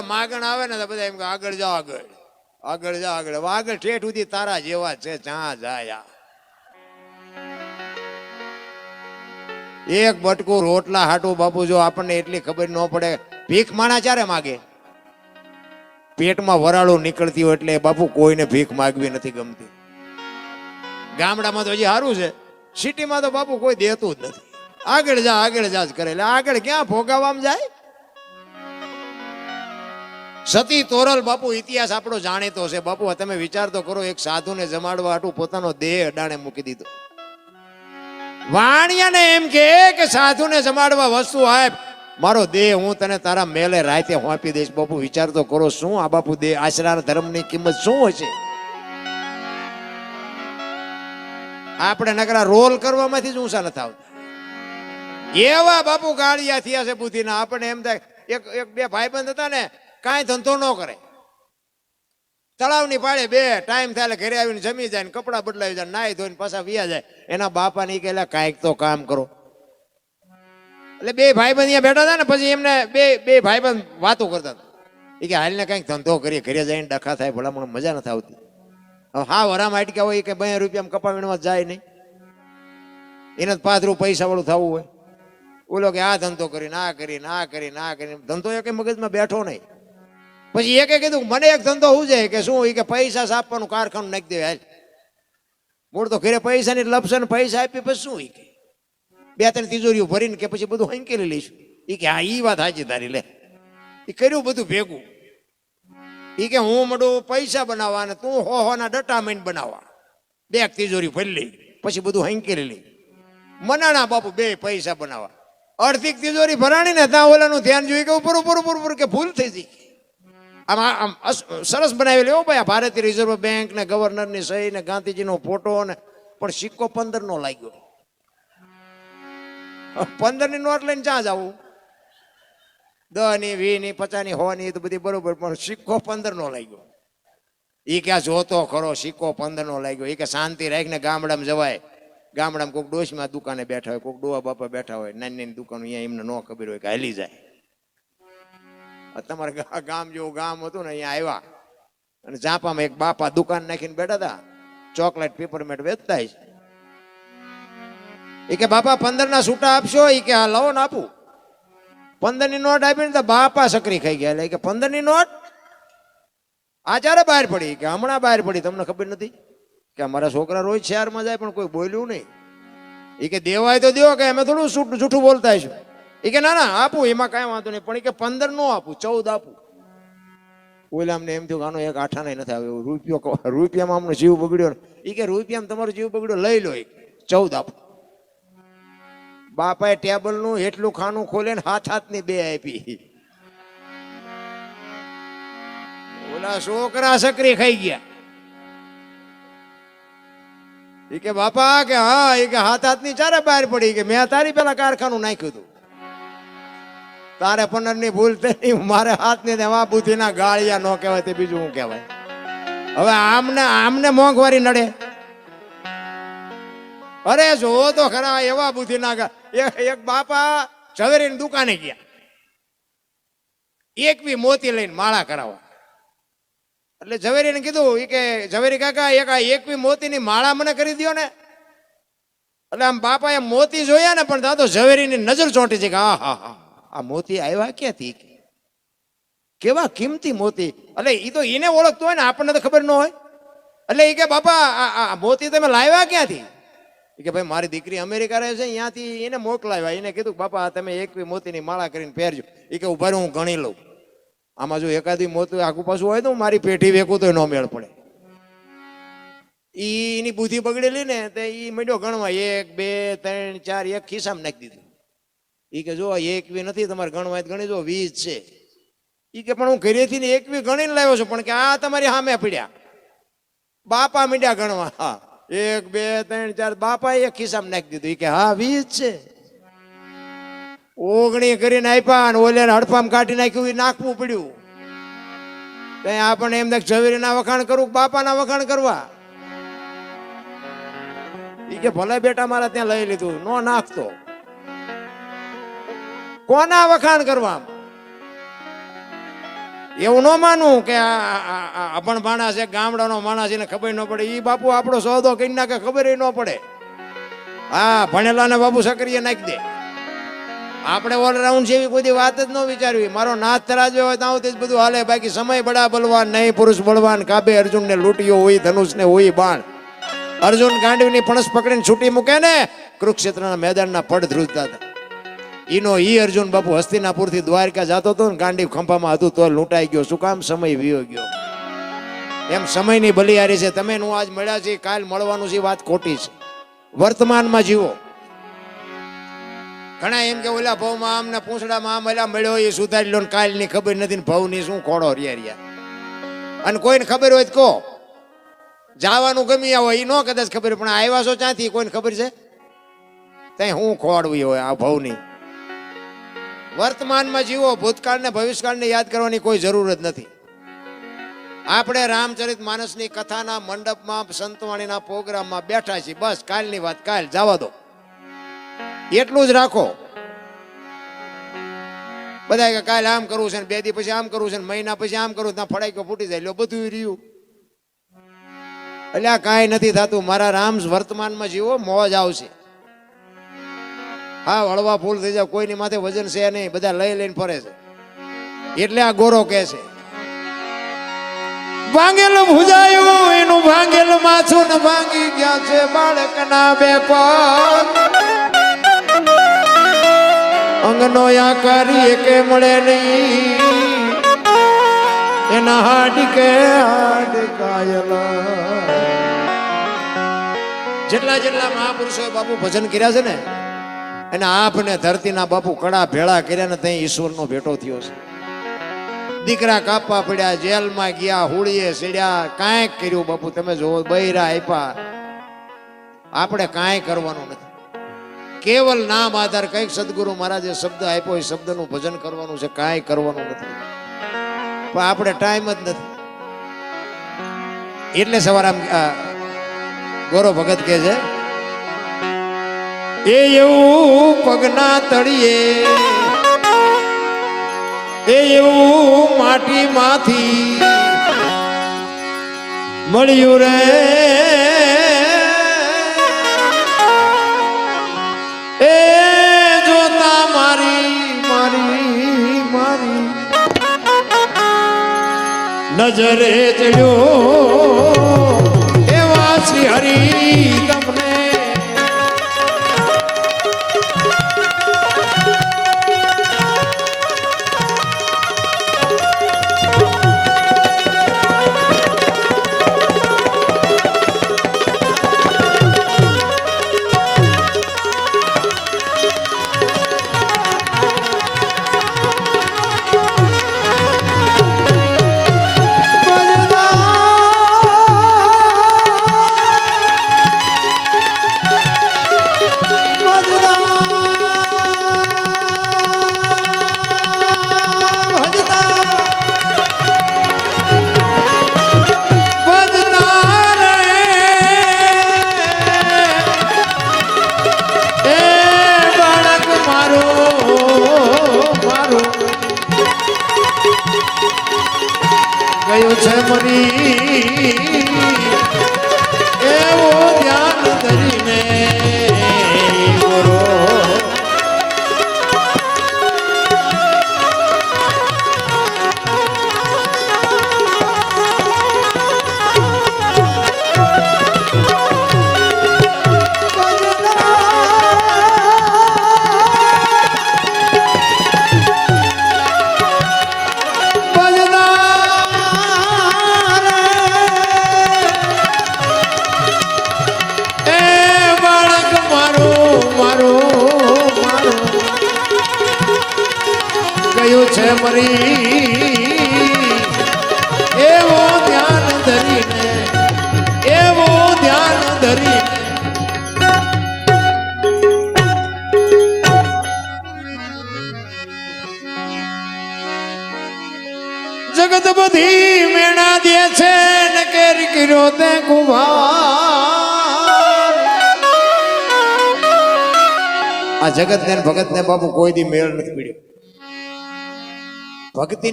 માગણ આવે ને તો બધા એમ કે, આગળ જાઓ આગળ. આગળ જાઓ આગળ. આગળ ઠેઠ સુધી તારા જેવા છે, જ્યાં જાય. એક બટકું રોટલા હાટું બાપુ, જો આપણને એટલી ખબર ન પડે, ભીખ માણા ચારે માગે? પેટમાં વરાળું નીકળતી હોય એટલે બાપુ કોઈને ભીખ માગવી નથી ગમતી. ગામડામાં તો હજી સારું છે. સિટીમાં તો બાપુ કોઈ દેતું જ નથી. આગળ જા આગળ જા જ કરે. એટલે આગળ ક્યાં ભોગાવવામાં જાય? સતી તોરલ બાપુ, ઇતિહાસ આપણો જાણીતો છે. બાપુ તમે વિચાર તો કરો, એક સાધુને જમાડવા હાટું પોતાનો દેહ અડાણે મૂકી દીધો. વાણિયાને એમ કે સાધુને જમાડવા વસ્તુ આપ મારો દેહ હું તને તારા મેલે રાતે હોંપી દઈશ. બાપુ, વિચાર તો કરો, શું આ બાપુ દેહ આશરા ધર્મની કિંમત શું હશે? આપણે નકરા રોલ કરવામાંથી જ ઊંચા નથી આવતા. એવા બાપુ ગાળિયા થયા છે બુદ્ધિના. આપણને એમ થાય, એક એક બે ભાઈબંધ હતા ને કાંઈ ધંધો ન કરે. તળાવની પાળે બે ટાઈમ થાય ઘરે આવીને જમી જાય ને કપડાં બદલાવી જાય નાહી ધોઈને પાછા વિયા જાય. એના બાપા ની કહેલા કાંઈક તો કામ કરો. એટલે બે ભાઈબંધ અહીંયા બેઠા હતા ને, પછી એમને બે બે ભાઈ બંધ વાતો કરતા હતા. એ કે, હાલને કંઈક ધંધો કરીએ, ઘરે જઈને ડખા થાય, ભલામણ મજા નથી આવતી. હવે હા, વરામ અટક્યા હોય કે બે રૂપિયામાં કપા વીણવા જાય નહીં. એને પાથરું પૈસા વાળું થવું હોય. ઓલો કે, આ ધંધો કરીને, આ કરીને આ કરીને આ કરીને. ધંધો એ કઈ મગજમાં બેઠો નહીં. પછી એકે કીધું, મને એક ધંધો શું છે કે શું? એ કે પૈસા આપવાનું કારખાનું નાખી દે હાલ. મૂળ તો ઘરે પૈસાની લપસે ને પૈસા આપી, પછી શું ઈ કે? બે ત્રણ તિજોરીઓ ભરીને કે પછી બધું હંકેલી લઈશું. એ કે, હા એ વાત સાચી તારી, લે. એ કર્યું બધું ભેગું. એ કે, હું મોડું પૈસા બનાવવા ને તું હો હોના ડટા મૈન બનાવવા. બે તિજોરી ભરી લઈ, પછી બધું હંકેલી લઈ. મનાણા બાપુ બે પૈસા બનાવવા. અડધી તિજોરી ભરાણી ને ત્યાં ઓલાનું ધ્યાન જોઈ કે ઉપર ઉપર ઉપર ઉપર કે ભૂલ થઈ ગઈ. આમ સરસ બનાવેલી હો ભાઈ આ ભારતીય રિઝર્વ બેંક ને ગવર્નરની સહી ને ગાંધીજીનો ફોટો ને પણ સિક્કો પંદર નો લાગ્યો. પંદરની નોટ લઈને ક્યાં જવું? દસની વી ની પચાસની હો એ તો બધી બરોબર, પણ સિક્કો પંદર નો લાગ્યો. એ કે જોતો ખરો સિક્કો પંદર નો લાગ્યો? એ કે શાંતિ રાખીને ગામડામાં જવાય. ગામડામાં કોઈક ડોશમાં દુકાને બેઠા હોય, કોઈક ડોવા બાપા બેઠા હોય નાની નાની દુકાનો અહીંયા એમને ન ખબર હોય કે હાલી જાય. તમારે ગામ જેવું ગામ હતું ને, અહીંયા આવ્યા. અને ઝાંપામાં એક બાપા દુકાન નાખીને બેઠા હતા. ચોકલેટ પેપરમેટ વેચતા છે. એ કે, બાપા પંદર ના છૂટા આપશો? એ કે આ લવો ને આપું. પંદરની નોટ આપીને તો બાપા સકરી ખાઈ ગયા. એટલે કે પંદરની નોટ? આ ચારે બહાર પડી? કે, હમણાં બહાર પડી. તમને ખબર નથી? કે અમારા છોકરા રોજ શહેરમાં જાય પણ કોઈ બોલ્યું નહીં. એ કે, દેવાય તો દેવો કે અમે થોડું જૂઠું બોલતા છું. એ કે, ના ના, આપું, એમાં કાંઈ વાંધો નહીં. પણ એ કે, પંદર નો આપું, ચૌદ આપું. ઓલા અમને એમ થયું આનો એક આઠા નહીં નથી આવ્યો. રૂપિયો રૂપિયામાં અમને જીવ બગડ્યો એ કે, રૂપિયામાં તમારો જીવ બગડ્યો, લઈ લો એક. ચૌદ આપો. બાપાએ ટેબલનું એટલું ખાનું ખોલે ને હાથ હાથની બે આપી. ઓલા છોકરા સકરી ખાઈ ગયા. એ કે, બાપા કે, હા એ કે, હાથ હાથની ચારે બહાર પડી કે મેં તારી પેલા કારખાનું નાખ્યું હતું. તારે પંદર ભૂલ થઈ મારે હાથની દેવા બુદ્ધિ ના ગાળિયા ન કહેવાય તે બીજું હું કહેવાય. હવે આમને આમને મોંઘવારી નડે. અરે જો તો ખરા, એવા બુદ્ધિ ના એક બાપા ઝવેરીની દુકાને ગયા. એક બી મોતી લઈને માળા કરાવવા. એટલે ઝવેરીને કીધું એ કે, ઝવેરી કાકા, એક બી મોતીની માળા મને કરી દ્યો ને. એટલે આમ બાપાએ મોતી જોયા ને, પણ દાદો ઝવેરીની નજર ચોંટી છે કે આ હા હા. આ મોતી આવ્યા ક્યાંથી? કેવા કિંમતી મોતી? એટલે એ તો એને ઓળખતો હોય ને, આપણને તો ખબર ન હોય. એટલે એ કે, બાપા, આ મોતી તમે લાવ્યા ક્યાંથી? કે, ભાઈ, મારી દીકરી અમેરિકા રહે છે ત્યાંથી એને મોકલાવ્યા. એને કીધું, બાપા તમે એક બી મોતીની માળા કરીને પહેરજો. એ કે, ઊભા હું ગણી લઉં. આમાં જો એકાદી મોતું આગુ પાછું હોય તો મારી પેઢી વેકું તો ન મેળ પડે. એની બુદ્ધિ બગડેલી ને, તે એ મંડ્યો ગણવા, એક, બે, ત્રણ, ચાર, એક ખિસ્સામાં નાખી દીધું. ઈ કે જો એકવી નથી, તમારે ગણવા હોય તો ગણી, જો વીસ છે. ઈ કે પણ હું ઘરેથી એકવી ગણીને લાવ્યો છું, પણ કે આ તમારી સામે પડ્યા. બાપા મીડ્યા ગણવા. હા. એક, બે, ત્રણ, ચાર બાપા એક ખિસ્સામાં નાખી દીધું. ઈ કે હા, વીસ છે. ઓગણી કરીને આપ્યા અને ઓલે હડફામ કાઢી નાખ્યું એ નાખવું પડ્યું. ત્યાં આપણને એમને ઝવેરીના વખાણ કરું કે બાપાના વખાણ કરવા? ઈ કે ભલે બેટા મારા ત્યાં લઈ લીધું, નો નાખતો. કોના વખાણ કરવા એવું ન માનવું કે આ અભણ માણસ છે, ગામડાનો માણસ એને ખબર ન પડે. એ બાપુ આપણો સોદો કરી નાખે, ખબર ન પડે. હા, ભણેલાને બાપુ સક્રિય નાખી દે. આપણે ઓલરાઉન્ડ જેવી કોઈ વાત જ ન વિચારવી. મારો નાથ તરાજ્યો હોય તો આવું તે જ બધું હાલે. બાકી સમય બડા બલવાન, નહીં પુરુષ બળવાન. કાબે અર્જુનને લૂંટ્યો હોય, ધનુષને હોય, બાણ. અર્જુન ગાંડવીની ફણસ પકડીને છૂટી મૂકે ને, કુરુક્ષેત્રના મેદાનના પડ ધ્રુજતા હતા. ઈનો ઈ અર્જુન બાપુ હસ્તિનાપુરથી દ્વારકા જતો હતો ને, ગાંડી ખંભામાં હતું તો લૂંટાઈ ગયો. શું કામ? સમય વિયો ગયો. એમ સમયની બલિયારી છે. તમે હું આજ મળ્યા છે, કાલ મળવાનું છે વાત ખોટી છે. વર્તમાનમાં જીવો. ઘણા એમ કે ઓલા ભાવમાં આમ ને પૂંછડામાં આમ ઓલા મળ્યો એ સુધારી લો ને કાલની ખબર નથી ને ભાવની શું ખોડો રહ્યા રહ્યા. અને કોઈને ખબર હોય તો કહો. જવાનું ગમી આવો એ ન કદાચ ખબર પણ આવ્યા છો ક્યાંથી? કોઈને ખબર છે? ત્યાં હું ખોડવી હોય આ ભાવની. વર્તમાનમાં જીવો, ભૂતકાળને, ભવિષ્યકાળને યાદ કરવાની કોઈ જરૂર જ નથી. આપણે રામચરિત માનસની કથાના મંડપમાં, સંતવાણીના પ્રોગ્રામમાં બેઠા છીએ. બસ, કાલની વાત, કાલ, જવા દો. એટલું જ રાખો. બધા કે કાલે આમ કરવું છે ને બે દી પછી આમ કરવું છે મહિના પછી આમ કરવું ત્યાં ફડાઈકો ફૂટી જાય. એટલે બધું રહ્યું. એટલે આ કાંઈ નથી થતું. મારા રામ વર્તમાનમાં જીવો, મોજ આવશે. હા હળવા ફૂલ થઈ જાવ, કોઈની માથે વજન છે નહીં, બધા લઈ લઈને ફરે છે. એટલે આ ગોરો કે છે. ભાંગેલું ભુજાયું, એનું ભાંગેલું માથું ને ભાંગી ગયા છે બાળકના બે પગ. અંગનો આકારી કે મળે નહીં, એના હાડ કે જેટલા જેટલા મહાપુરુષોએ બાપુ ભજન કર્યા છે ને એને આપને ધરતીના બાપુ કડા ભેળા કર્યા ને ત્યાં ઈશ્વરનો ભેટો થયો છે. દીકરા કાપવા પડ્યા, જેલમાં ગયા, હોળીએ સીડ્યા, કાંઈક કર્યું બાપુ, તમે જોવો બૈરા આપ્યા આપણે કાંઈ કરવાનું નથી. કેવલ નામ આધાર કંઈક સદગુરુ મહારાજે શબ્દ આપ્યો, એ શબ્દનું ભજન કરવાનું છે, કાંઈ કરવાનું નથી. પણ આપણે ટાઈમ જ નથી. એટલે સવારે આમ ગોરો ભગત કહે છે એ એવું પગના તળીએ એ એવું માટીમાંથી મળ્યું રે. એ જોતા મારી મારી મારી નજરે ચડ્યો. ગયો છે મરી એવો ધ્યાન ધરીને મરી એવો ધ્યાન ધરીને, એવો ધ્યાન ધરી જગત બધી મેણા દે છે ને કેરી કર્યો તે કુભાર. આ જગત ને ભગત ને બાપુ કોઈ દી મેળ નથી પીડ્યો. ભક્તિ